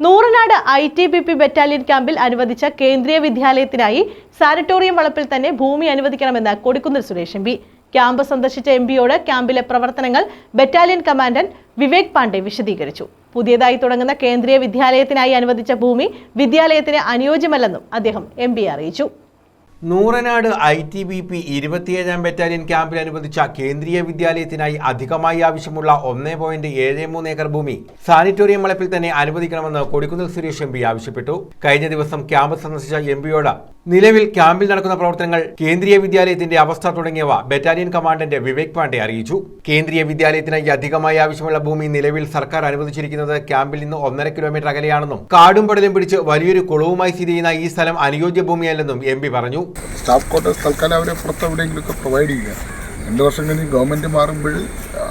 Nooranad I T B P battalion ക്യാമ്പിൽ അനുവദിച്ച കേന്ദ്രീയ വിദ്യാലയത്തിനായി സാനിറ്റോറിയം വളപ്പിൽ തന്നെ ഭൂമി അനുവദിക്കണമെന്ന് Kodikunnil Suresh M P. Camp സന്ദർശിച്ച എം പിയോട് ക്യാമ്പിലെ പ്രവർത്തനങ്ങൾ ബറ്റാലിയൻ കമാൻഡന്റ് വിവേക് പാണ്ഡെ വിശദീകരിച്ചു. പുതിയതായി തുടങ്ങുന്ന കേന്ദ്രീയ വിദ്യാലയത്തിനായി അനുവദിച്ച ഭൂമി വിദ്യാലയത്തിന് അനുയോജ്യമല്ലെന്നും അദ്ദേഹം എം അറിയിച്ചു. Nooranad I T B P ഇരുപത്തിയേഴാം ബറ്റാലിയൻ ക്യാമ്പിൽ അനുവദിച്ച കേന്ദ്രീയ വിദ്യാലയത്തിനായി അധികമായി ആവശ്യമുള്ള ഒന്നേ പോയിന്റ് ഏഴ് മൂന്ന് ഏക്കർ ഭൂമി സാനിറ്റോറിയം വളപ്പിൽ തന്നെ അനുവദിക്കണമെന്ന് കൊടിക്കുന്നിൽ സുരേഷ് എം ആവശ്യപ്പെട്ടു. കഴിഞ്ഞ ദിവസം ക്യാമ്പസ് സന്ദർശിച്ച എം പിയോട് നിലവിൽ ക്യാമ്പിൽ നടക്കുന്ന പ്രവർത്തനങ്ങൾ കേന്ദ്രീയ വിദ്യാലയത്തിന്റെ അവസ്ഥ തുടങ്ങിയവ ബറ്റാലിയൻ കമാൻഡന്റ് വിവേക് പാണ്ഡെ അറിയിച്ചു. കേന്ദ്രീയ വിദ്യാലയത്തിനായി അധികമായി ആവശ്യമുള്ള ഭൂമി നിലവിൽ സർക്കാർ അനുവദിച്ചിരിക്കുന്നത് ക്യാമ്പിൽ നിന്ന് ഒന്നര കിലോമീറ്റർ അകലെയാണെന്നും കാടും പടലും പിടിച്ച് വലിയൊരു കുളവുമായി സ്ഥിതി ചെയ്യുന്ന ഈ സ്ഥലം അനുയോജ്യ ഭൂമിയല്ലെന്നും എം പി പറഞ്ഞു. സ്റ്റാഫ് ക്വാർട്ടേഴ്സ് തൽക്കാലം അവരെ പ്രൊവൈഡ് ചെയ്യുക. വർഷം ഗവൺമെന്റ് മാറുമ്പോൾ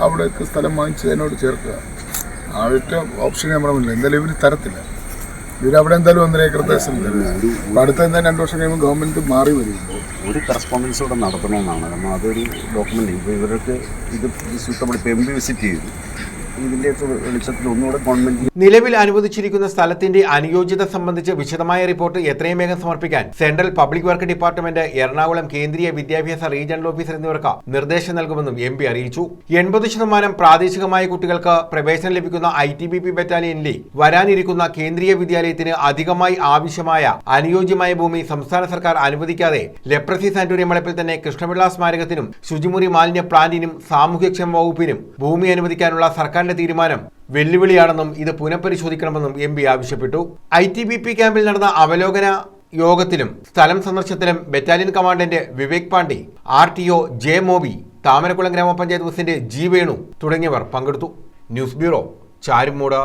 അവിടേക്ക് സ്ഥലം വാങ്ങിച്ച് ചേർക്കുക. ഓപ്ഷൻ തരത്തില്ല. ഇവർ അവിടെ എന്തായാലും ഒന്നര ഏക്കർ അപ്പം അടുത്ത എന്തായാലും രണ്ട് വർഷം കഴിയുമ്പോൾ ഗവൺമെന്റ് മാറി വരും. ഒരു കറസ്പോണ്ടൻസ് കൂടെ നടത്തണമെന്നാണ്. കാരണം അതൊരു ഡോക്യുമെന്റ് ഇപ്പോൾ ഇവർക്ക് ഇത് സൂട്ടബിൾ ഇപ്പോൾ എം പി വിസിറ്റ് ചെയ്തു. വെളിച്ചത്തിൽ ഗവൺമെന്റ് നിലവിൽ അനുവദിച്ചിരിക്കുന്ന സ്ഥലത്തിന്റെ അനുയോജ്യത സംബന്ധിച്ച് വിശദമായ റിപ്പോർട്ട് എത്രയും വേഗം സമർപ്പിക്കാൻ central public work department Ernakulam Kendriya വിദ്യാഭ്യാസ റീജിയണൽ ഓഫീസർ എന്നിവർക്ക് നിർദ്ദേശം നൽകുമെന്നും എം പി അറിയിച്ചു. എൺപത് ശതമാനം പ്രാദേശികമായ കുട്ടികൾക്ക് പ്രവേശനം ലഭിക്കുന്ന ഐ ടി ബി പി ബറ്റാലിയനിലെ വരാനിരിക്കുന്ന കേന്ദ്രീയ വിദ്യാലയത്തിന് അധികമായി ആവശ്യമായ അനുയോജ്യമായ ഭൂമി സംസ്ഥാന സർക്കാർ അനുവദിക്കാതെ ലെപ്രസി സാന്റോറിയം വളപ്പിൽ തന്നെ കൃഷ്ണപിള്ള സ്മാരകത്തിനും ശുചിമുറി മാലിന്യ പ്ലാന്റിനും സാമൂഹ്യക്ഷേമ വകുപ്പിനും ഭൂമി അനുവദിക്കാനുള്ള സർക്കാരിന്റെ തീരുമാനം വെല്ലുവിളിയാണെന്നും ഇത് പുനഃപരിശോധിക്കണമെന്നും എം ആവശ്യപ്പെട്ടു. ഐ ടി ബി പി ക്യാമ്പിൽ നടന്ന അവലോകന യോഗത്തിലും സ്ഥലം സന്ദർശനത്തിലും battalion commandant Vivek Pandey R T O J Moby Thamarakkulam ഗ്രാമപഞ്ചായത്ത് പ്രസിഡന്റ് ജി വേണു തുടങ്ങിയവർ പങ്കെടുത്തു. News bureau Charummood.